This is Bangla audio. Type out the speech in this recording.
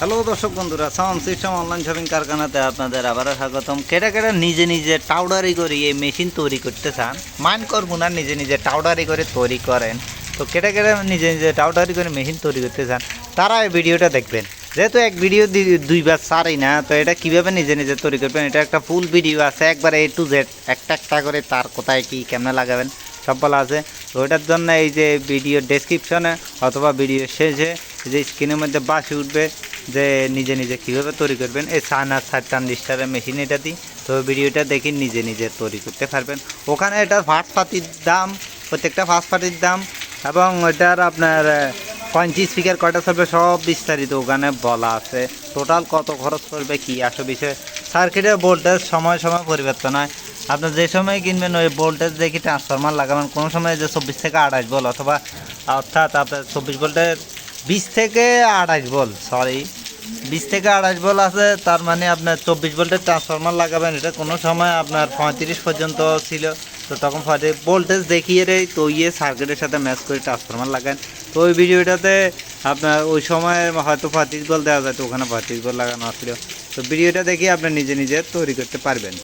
হ্যালো দর্শক বন্ধুরা সাউন্ড সিস্টেম অনলাইন শপিং কারখানাতে আপনাদের আবারও স্বাগতম। কেটা কেটা নিজে নিজে টাউডারি করে এই মেশিন তৈরি করতে চান, মাইন্ড করব না, নিজে নিজে টাউডারি করে তৈরি করেন। তো কেটা কেটা নিজে নিজে টাউডারি করে মেশিন তৈরি করতে চান, তারা এই ভিডিওটা দেখবেন। যেহেতু এক ভিডিও দুইবার সারি না, তো এটা কীভাবে নিজে নিজে তৈরি করবেন, এটা একটা ফুল ভিডিও আছে, একবার এ টু জেড একটা একটা করে তার কোথায় কি, কেমনে লাগাবেন সব বলা আছে। তো ওটার জন্য এই যে ভিডিও ডেসক্রিপশনে অথবা ভিডিও শেষে যে স্ক্রিনের মধ্যে বাসি উঠবে যে নিজে নিজে কীভাবে তৈরি করবেন, এই সান আর সার ট্রানজিস্টারের মেশিন এটা দিই তো ভিডিওটা দেখি নিজে নিজে তৈরি করতে পারবেন। ওখানে এটা ফার্স্ট পাতির দাম, প্রত্যেকটা ফার্স্ট পাতির দাম, এবং ওটার আপনার পঞ্চাশ স্পিকার কয়টা চলবে সব বিস্তারিত ওখানে বলা আছে। টোটাল কত খরচ পড়বে কী আসো বিষয়ে? সার্কিটের ভোল্টেজ সময় সময় পরিবর্তন হয়। আপনার যে সময় কিনবেন, ওই ভোল্টেজ দেখি ট্রান্সফরমার লাগাবেন। কোনো সময় যে চব্বিশ থেকে আঠাশ বল অথবা অর্থাৎ আপনার চব্বিশ ভোল্টের বিশ থেকে আঠাশ বল সরি বিশ থেকে আড়াইশ বল আছে, তার মানে আপনার চব্বিশ ভোল্টের ট্রান্সফরমার লাগাবেন, এটা কোনো সময় আপনার পঁয়ত্রিশ পর্যন্ত ছিল। তো তখন ভোল্টেজ দেখিয়ে রে তো ইয়ে সার্কিটের সাথে ম্যাচ করে ট্রান্সফরমার লাগান। তো ওই ভিডিওটাতে আপনার ওই সময় হয়তো পঁয়ত্রিশ বল দেওয়া যায়, তো ওখানে পঁয়ত্রিশ বল লাগানো আসলে তো ভিডিওটা দেখে আপনি নিজে নিজে তৈরি করতে পারবেন।